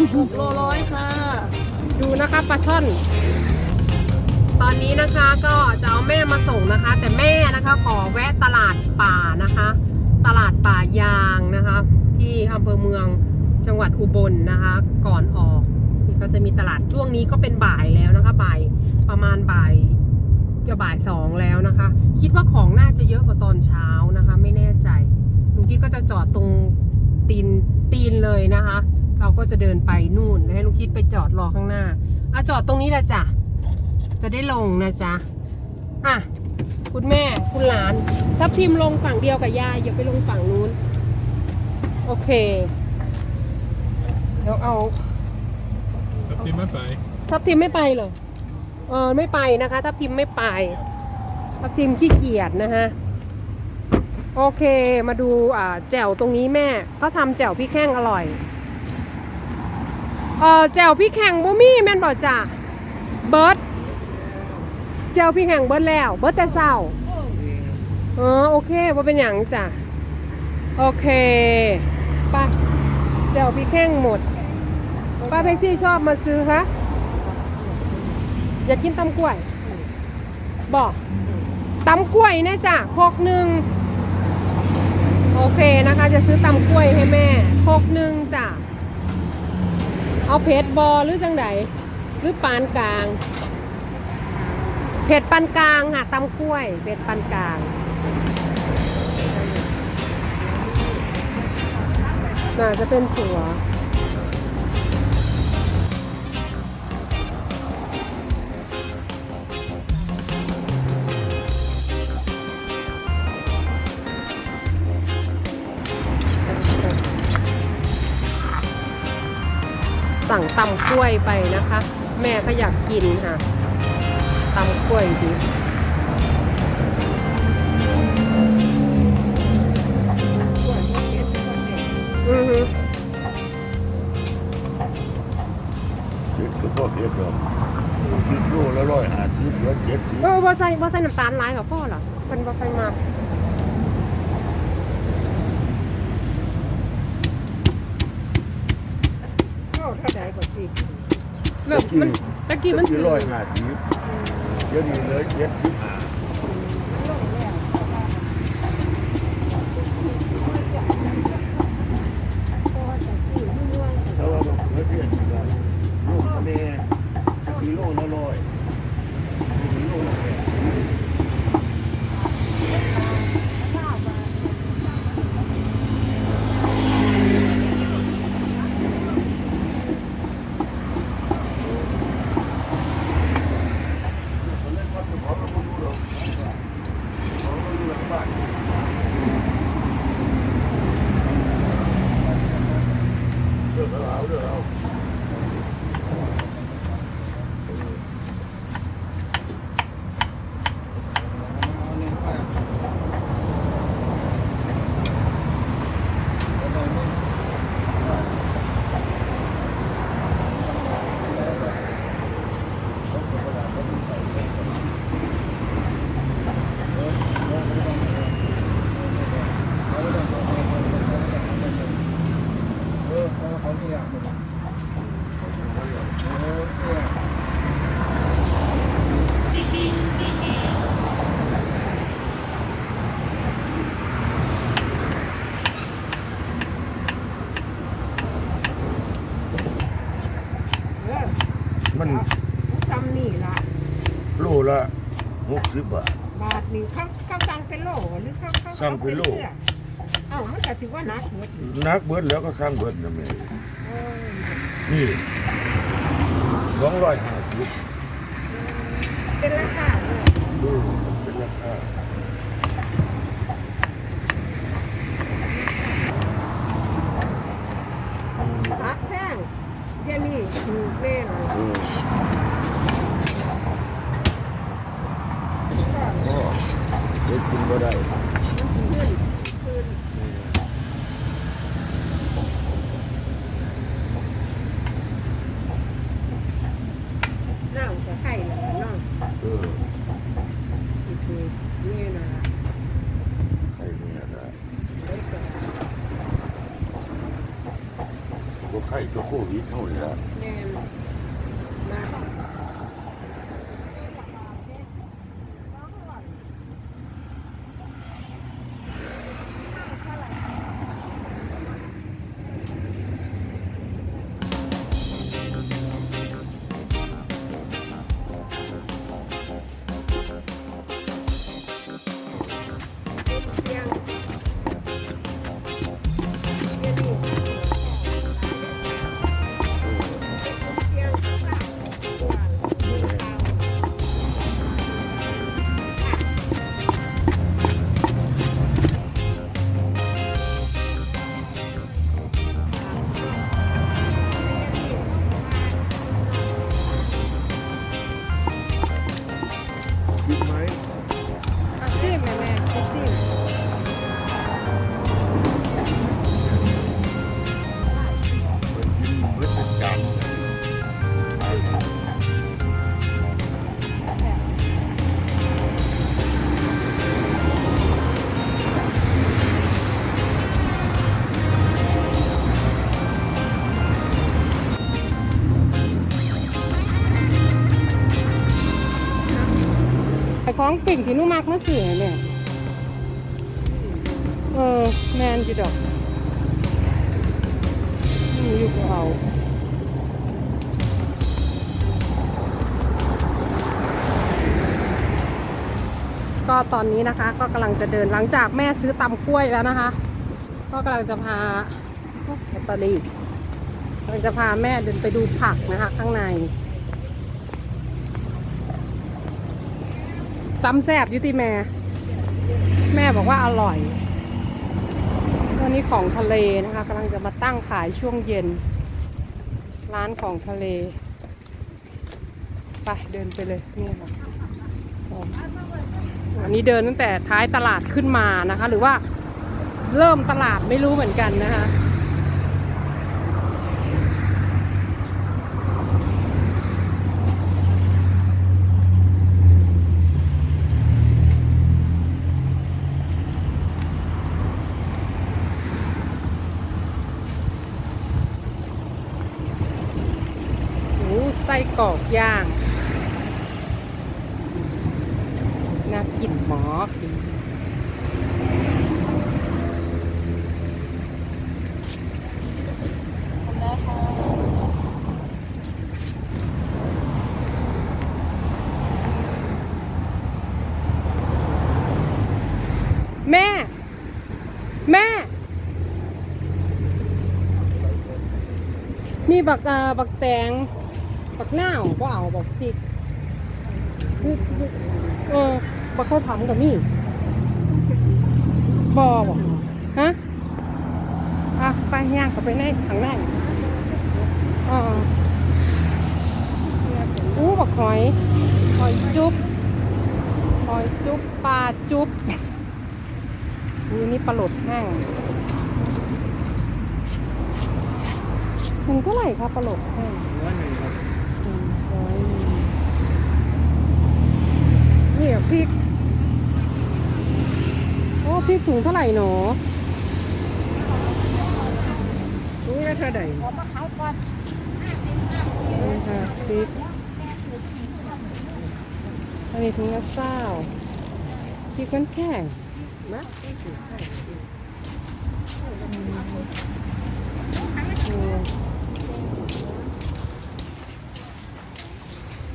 โลร้อยค่ะ ดูนะคะปลาช่อน ตอนนี้นะคะก็จะเอาแม่มาส่งนะคะ แต่แม่นะคะขอแวะตลาดป่านะคะ ตลาดป่ายางนะคะ ที่อำเภอเมืองจังหวัดอุบลนะคะ ก่อนออกนี่ก็จะมีตลาดช่วงนี้ก็เป็นบ่ายแล้วนะคะบ่ายประมาณบ่ายจะบ่ายสองแล้วนะคะ คิดว่าของน่าจะเยอะกว่าตอนเช้านะคะ ไม่แน่ใจลุงคิดก็จะจอดตรงตีนตีนเลยนะคะ เราก็จะเดินไปนู่นแล้วให้ลุงคิดไปจอดรอข้างหน้าอะจอดตรงนี้แหละจ้ะจะได้ลงนะจ๊ะอะคุณแม่คุณหลาน ถ้าพิมพ์ลงฝั่งเดียวกับยายอย่าไปลงฝั่งนู้น โอเคเดี๋ยวเอาทับทิมไม่ไปทับทิมไม่ไปเหรอเออไม่ไปนะคะทับทิมไม่ไปทับทิมขี้เกียจนะฮะโอเคมาดูอ่าแจ่วตรงนี้แม่เขาทำแจ่วพริกแห้งอร่อย เออแจ่วพริกแห้งบ่มี่แม่นบอกจ้ะเบิร์ดแจ่วพริกแห้งเบิร์ดแล้ว เบิร์ดแต่เศร้าเออโอเคว่าเป็นอย่างจ้ะโอเคไปแจ่วพริกแห้งหมดป้าเพซี่ชอบมาซื้อคะอยากกินตำกล้วย บอกตำกล้วยนะจ้ะโคกหนึ่งโอเคนะคะ จะซื้อตำกล้วยให้แม่โคกหนึ่งจ้ะ เอาเผ็ดบอหรือจังไดหรือปานกลาง เผ็ดปานกลางค่ะตำกล้วยเผ็ดปานกลางน่าจะเป็นถั่ว สั่งตำกล้วยไปนะคะ แม่ก็อยากกินค่ะตำกล้วยดีอือฮึเจ็ดก็พอเพียบแล้วพริกโลละร้อยห้าสิบเหลือเจ็ดสิบเออบ่ใส่บ่ใส่น้ำตาลหลายกับพ่อเหรอเป็นบ่ไปมา เริ่มมันตะกี้มันตะร้อยห้าสิบเดี๋ยวนี้เหลือเจ็ดสิบห้าแต่ว่ามันเหลือเพียงกันลูกแม่กิโลละร้อยกิโลละแปด มันซ้ำนี่ละโลละหกสิบบาท บาทหนึ่งเขาเขาสั่งเป็นโลหรือเขาเขาสั่งเป็นโล เอ้ามันก็ถือว่านักหมดอยู่นักเบิดแล้วก็สร้างเบิดนะแม่เออนี่สองร้อยห้าสิบเป็นราคาเลย ดูเป็นราคา พักแพงเดี๋ยวนี้ถูกแน่เลย เออก็เด็กกินก็ได้ มันขึ้นขึ้นน้ำก็ไข่แล้วเนาะ เออ นี่คือนี่นะ ใค รเนี่ย ปิ่งที่นุมักมาเสื่อเนี่ย เออ แมนจีดอกนี่อยู่กับเอาก็ตอนนี้นะคะก็กำลังจะเดินหลังจากแม่ซื้อตำกล้วยแล้วนะคะ ก็กำลังจะพาโอ้แบตเตอรี่กำลังจะพาแม่เดินไปดูผักนะคะ ข้างใน ซ้ำแซบยุติแม่ แม่บอกว่าอร่อย วันนี้ของทะเลนะคะกำลังจะมาตั้งขายช่วงเย็น ร้านของทะเล ไปเดินไปเลยนี่ค่ะอันนี้เดินตั้งแต่ท้ายตลาดขึ้นมานะคะ หรือว่าเริ่มตลาดไม่รู้เหมือนกันนะคะ ส้กรอกย่าง น่ากินหมอกแม่ แม่ นี่บักอ่าบักแตง บักหน้าวก็เอาบักพริกเออบักข้าวผัมกับนี่บอบอกฮะอะไปย่างเข้าไปในข้างในอ๋ออู้บักหอยหอยจุ๊บหอยจุ๊บปลาจุ๊บอู้นี่ปลาหลดแห้งมันเท่าไหร่คะปลาหลดแห้ง ร้อยหนึ่งครับ หนึ่งร้อยหนึ่ง นี่อะพริก โอ้พริกถุงเท่าไหร่หนอรู้ว่าเท่าใดนี่ค่ะพริกอันนี้ถุงละเศร้าพริกมันแข็งนะอืม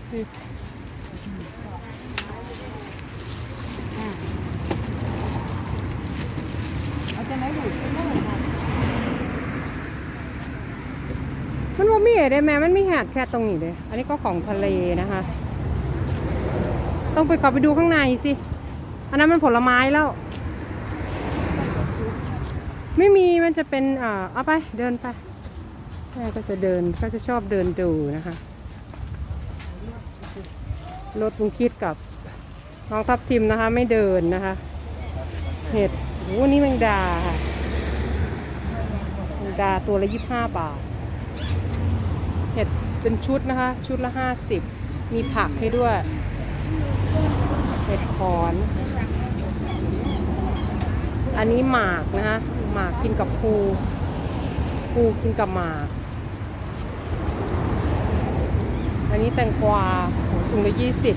พริก ได้ไหมมันมีหาดแค่ตรงนี้เลย อันนี้ก็ของทะเลนะคะ ต้องไปกลับไปดูข้างในสิ อันนั้นมันผลไม้แล้ว ไม่มีมันจะเป็นเอ่อเอาไปเดินไปแม่ก็จะเดินก็จะชอบเดินดูนะคะ รถลุงคิดกับน้องทับทิมนะคะ ไม่เดินนะคะ เห็ดโอ้นี่แมงดาแมงดาตัวละยี่สิบห้าบาท เห็ดเป็นชุดนะคะ ชุดละห้าสิบมีผักให้ด้วย เห็ดขอน อันนี้หมากนะคะหมากกินกับปูปูกินกับหมาก อันนี้แตงกวาถุงละยี่สิบ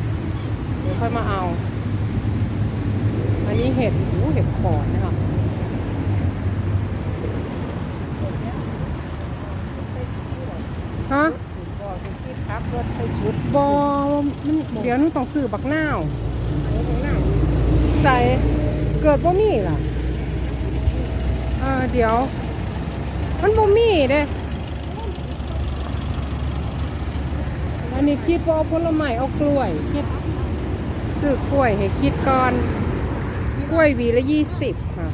เดี๋ยวค่อยมาเอา อันนี้เห็ดหูเห็ดขอนนะคะ บอมันเดี๋ยวหนูต้องซื้อบักนาวหน้าใส่เกิดบ่มีล่ะเออเดี๋ยว มันบ่มีเด้อันนี้คิดว่าเอาผลไม้เอากล้วย คิดซื้อกล้วยให้คิดก่อน กล้วยหวีละยี่สิบค่ะ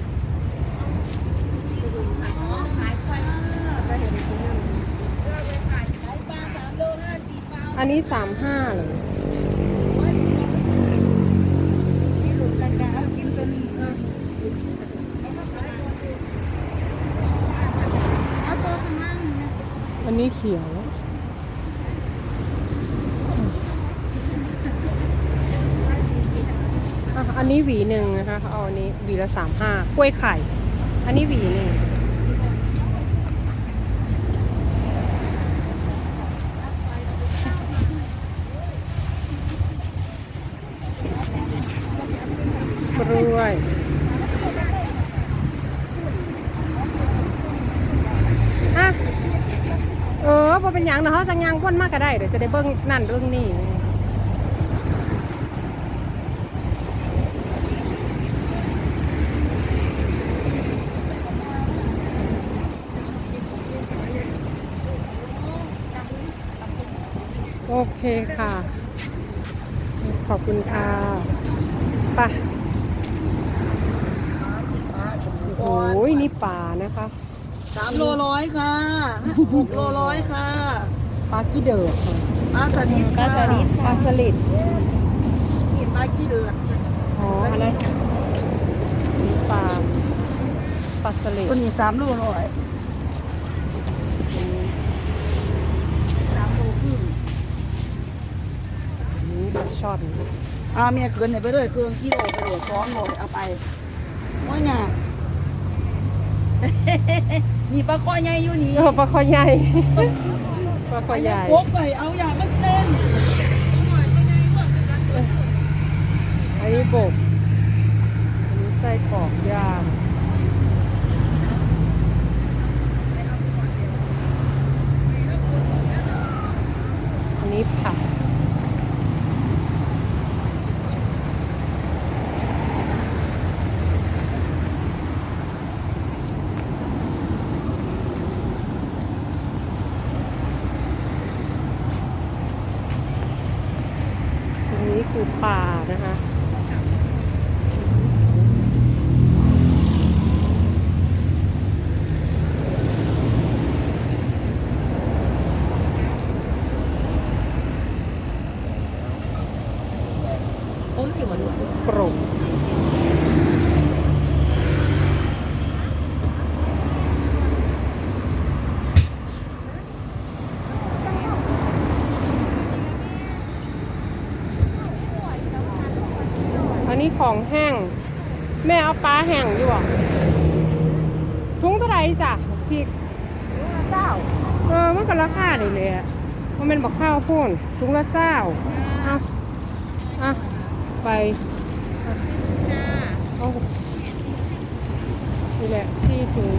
อันนี้สามห้าเลยอันนี้เขียวอันนี้หวีหนึ่งนะคะเอาอันนี้หวีละสามห้ากล้วยไข่ อันนี้หวีหนึ่งกล้วยอะเออพอเป็นอย่างเนาะเขา จะยางก้นมากก็ได้เดี๋ยวจะได้เบิ้งนั่นเบิ้งนี่โอเคค่ะ ขอบคุณค่ะไปโอ้ยนี่ป่านะคะสามโลร้อยค่ะหกโลร้อยค่ะ ปลากี้เดือดค่ะปลาสลิดปลาสลิดปลาสลิดกินปลากี่เดือดอ๋ออะไรปลาปลาสลิดตัวนี้สามโลร้อยสามโลครึ่งอันนี้ปลาช่อนอ่าเมียเกินไปเลยเครื่องกิโลไปเลยสองโลเอาไปว่าไงมีปลาคอใหญ่อยู่นี่เออปลาคอใหญ่ ปลาคอใหญ่โป๊กไปเอาอย่างมันเต้นอันนี้บกอันนี้ไส้กรอกย่างอันนี้ผัก ตรงนี้คือป่านะคะ โอ้ยอยู่มาดู โปร่ง อันนี้ของแห้ง แม่เอาปลาแห้งอยู่อะทุงเท่าไหร่จ้ะพริกเจ้าเออมันก็ราคานี่เลยอะมันเป็นบักข้าวพูนถุงละเศร้าเอาอะไปอะเอานี่แหละสี่ถุง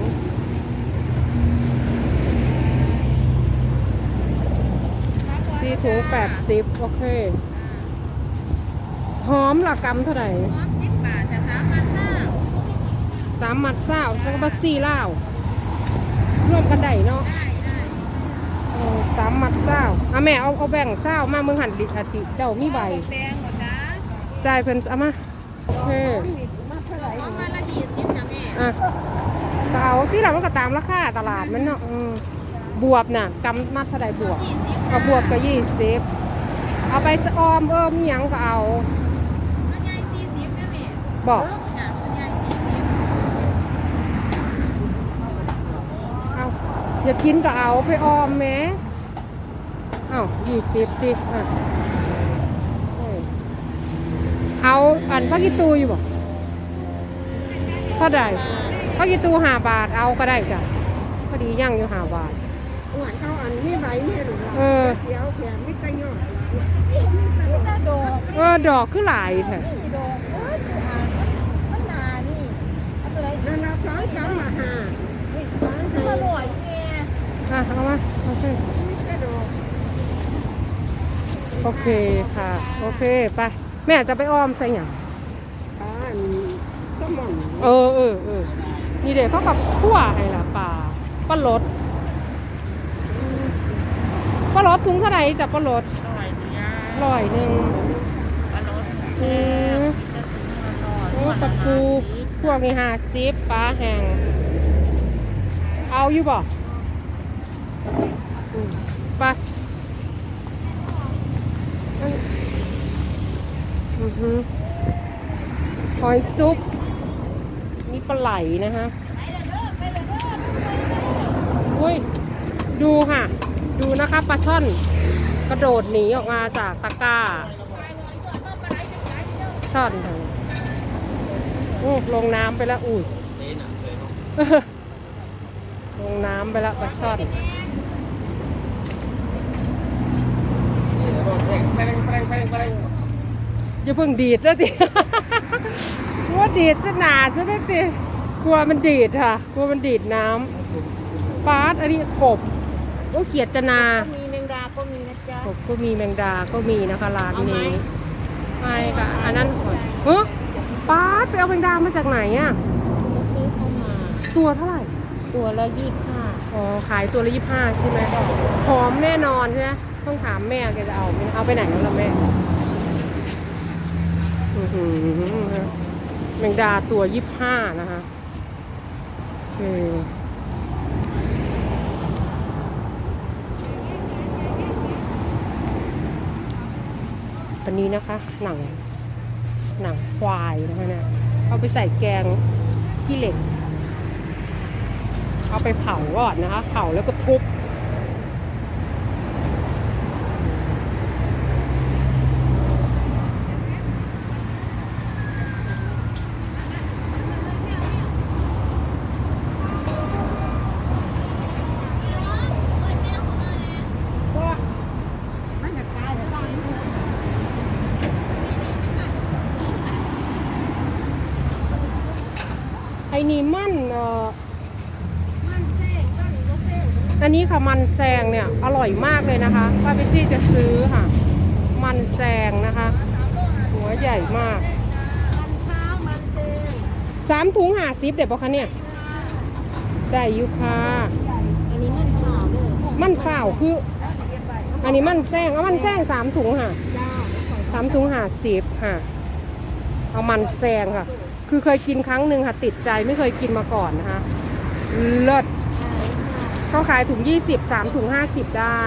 สี่ถุงแปดสิบโอเค หอมละกำเท่าไหร่สิบบาทจะสามพันห้าสามมัดเศร้าสักบักสี่เล่าวรวมกันได้เนาะเออสามมัดเศร้าอะแม่เอาเอาแบ่งเศร้ามาเมืองหันดิอาทิเจ้ามีใบแดงหมดนะจ่ายเพิ่นเอามาโอเคของมาละยี่สิบนะแม่อะก็เอาที่เรามันก็ตามราคาตลาดมันเนาะอืมบวบน่ะกำมัดเท่าใดบวบยี่สิบเอาบวบก็ยี่สิบเอาไปจะออมเออมีหยังก็เอา บอกจ้ะตัวใหญ่สี่สิบเอาอย่ากินก็เอาไปออมแหม้เอายี่สิบดิอะเอ้ยเอาอันพักกิตูอยู่บ่เท่าใดพักกิตูห้าบาทเอาก็ได้จ้ะพอดีย่างอยู่ห้าบาทหวานเขาอันนี้ใบเนี่ยหรือเออเดี๋ยวแขนไม่กระยอดโดดเออดอกคือหลายแท้ นี่โดดเอ้ยอ่านมันหนานี่เอาตัวไหน นั่นเราสองสามมาห้า นี่มันอร่อยไง อะเอามาโอเคกระโดดโอเคค่ะ โอเคไปแม่จะไปอ้อมใส่หยังอ่านก็มองเออเออเออนี่เด็กเขากับขั่วให้ละปลาปลารสปลารสถุงเท่าไหร่จะปลารสร้อยหนึ่งอืมโอ้ตะปูพวกนี้ห้าสิบปลาแห้งเอาอยู่บ่อืม ไปอือฮึหอยจุ๊บ นี่ปลาไหลนะฮะอุ้ย ดูค่ะ ดูนะคะปลาช่อน กระโดดหนีออกมาจากตะกร้า ช่อนทางนี้โอ้ลงน้ำไปแล้วอุ้ยลงน้ำไปแล้วปลาช่อน อย่าเพิ่งดีดแล้วดิว่าดีดซะหนาซะได้ดิกลัวมันดีดค่ะ กลัวมันดีดน้ำปาดอันนี้กบโอ้เขียดจนามีแมงดาก็มีนะจ๊ะกบก็มีแมงดาก็มีนะคะร้านนี้ไม่ค่ะอันนั้นเฮ้ปาดไปเอาแมงดามาจากไหนอะซื้อเข้ามาตัวเท่าไหร่ ตัวละยี่สิบห้าอ๋อขายตัวละยี่ห้าใช่ไหมหอมแน่นอนใช่ไหม ต้องถามแม่แกจะเอาไหมเอาไปไหนแล้วล่ะแม่แมงดาตัวยี่บห้านะคะเอออันนี้นะคะ หนัง หนังควายนะคะเนี่ยเอาไปใส่แกงขี้เหล็ก เอาไปเผาก่อนนะคะ เผาแล้วก็ทุบ มันจะตายแล้วบ้าง ไอ้นี่มันเอ่อ มันแซ่งบ้างก็แซ่ง อันนี้ค่ะมันแซงเนี่ยอร่อยมากเลยนะคะป้าเปซี่จะซื้อค่ะ มันแซงนะคะ หัวใหญ่มากมันเท้ามันแซ่งสามถุงหาซิปเดี๋ยวปะคะเนี่ยได้อยุค่ะอันนี้มันขาวเด้อมันฝ่าวคือ อันนี้มันแซงเอามันแซงสามถุงค่ะจ้าสามถุงหาสิบค่ะ เอามันแซงค่ะ คือเคยกินครั้งหนึ่งค่ะติดใจไม่เคยกินมาก่อนนะคะเลิศ เขาขายถุง 20 3ถุง 50 ได้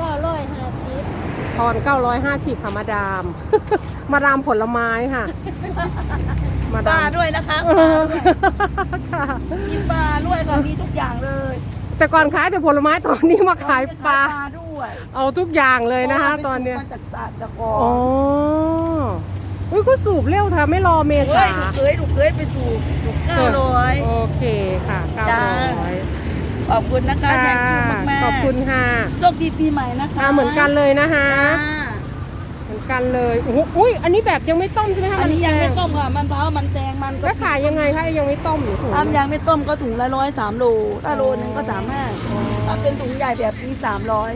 ก็ร้อยห้าสิบทอน 950 ค่ะ มาดาม มาดามผลไม้ค่ะ มาปดาลามด้วยนะคะเออค่ะมีปลาด้วยค่ะมีทุกอย่างเลยแต่ก่อนขายแต่ผลไม้ตอนนี้มาขายปลา ด้วยเอาทุกอย่างเลยนะคะพราว่าตอนเนี้ย ไปสูบมาจากสระจากกอ๋อ อุ้ยก็สูบเร็วค่ะไม่รอเมเฮ้ษายหนูเคยหนูเคยไปสูบเก้าร้อย โอเคค่ะจ้า900 ขอบคุณนะคะแทนคิวมากๆขอบคุณค่ะโชคดีปีใหม่นะคะอ่าเหมือนกันเลยนะคะจ้าเหมือนกันเลยโอ้โหอุ้ยอันนี้แบบยังไม่ต้มใช่ไหมคะอันนี้ยังไม่แซต้มค่ะ มันเผามันแซงมันก็แล้วขายยังไงคะยังไม่ต้มหรือถุงทำยังไม่ต้มก็ถุงละร้อยสามโลถ้าโลนึงก็สามห้าถ้าเป็นถุงใหญ่แบบนี้สามร้อย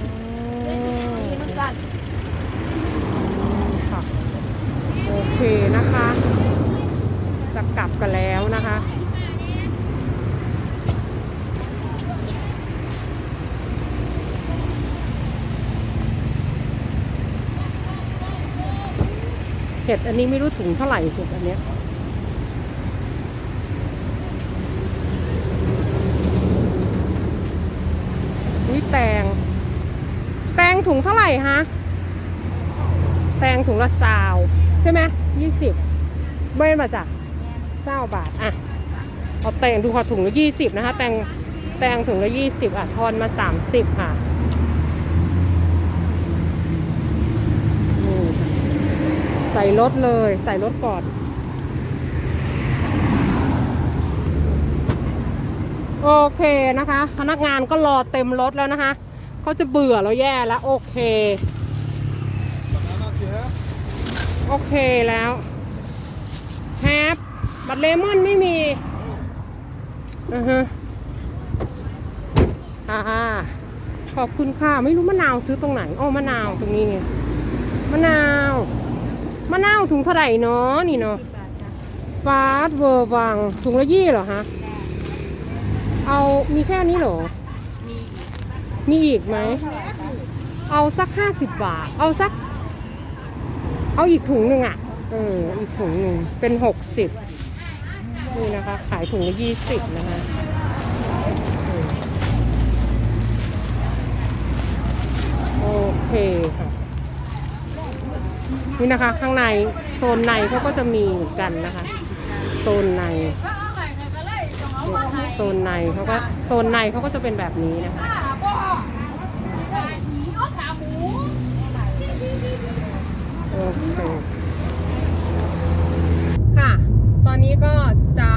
อืมนี่เหมือนกันค่ะโอเคนะคะ จะกลับกันแล้วนะคะ เห็ดอันนี้ไม่รู้ถุงเท่าไหร่เห็ดอันเนี้ยนี่แตง แตงถุงเท่าไหร่ฮะ แตงถุงละซาวใช่ไหมยี่สิบไม่มาจากเศร้าบาท อะ เอาแตงดูค่ะถุงละยี่สิบนะคะ แตง แตงถุงละยี่สิบอะ ทอนมาสามสิบค่ะนี่ใส่รถเลย ใส่รถก่อน โอเคนะคะ พนักงานก็รอเต็มรถแล้วนะคะ เขาจะเบื่อแล้วแย่แล้วโอเค โอเคแล้วแฮปบัตรเลมอนไม่มีอือฮะอ่าขอบคุณค่ะ ไม่รู้มะนาวซื้อตรงไหน อ๋อ มะนาวตรงนี้ไง มะนาว มะนาวถุงเท่าไหร่เนาะนี่เนาะฟาสเวอร์วังถุงละยี่เหรอฮะเอามีแค่นี้เหรอ มีอีกไหม เอาสักห้าสิบบาท เอาสัก เอาอีกถุงหนึ่งอะ เออ อีกถุงหนึ่งเป็นหกสิบนี่นะคะ ขายถุงละยี่สิบนะคะโอเคค่ะ นี่นะคะ ข้างในโซนในเขาก็จะมีเหมือนกันนะคะ โซนในโซนในเขาก็โซนในเขาก็จะเป็นแบบนี้นะคะโอเคค่ะ ตอนนี้ก็จะ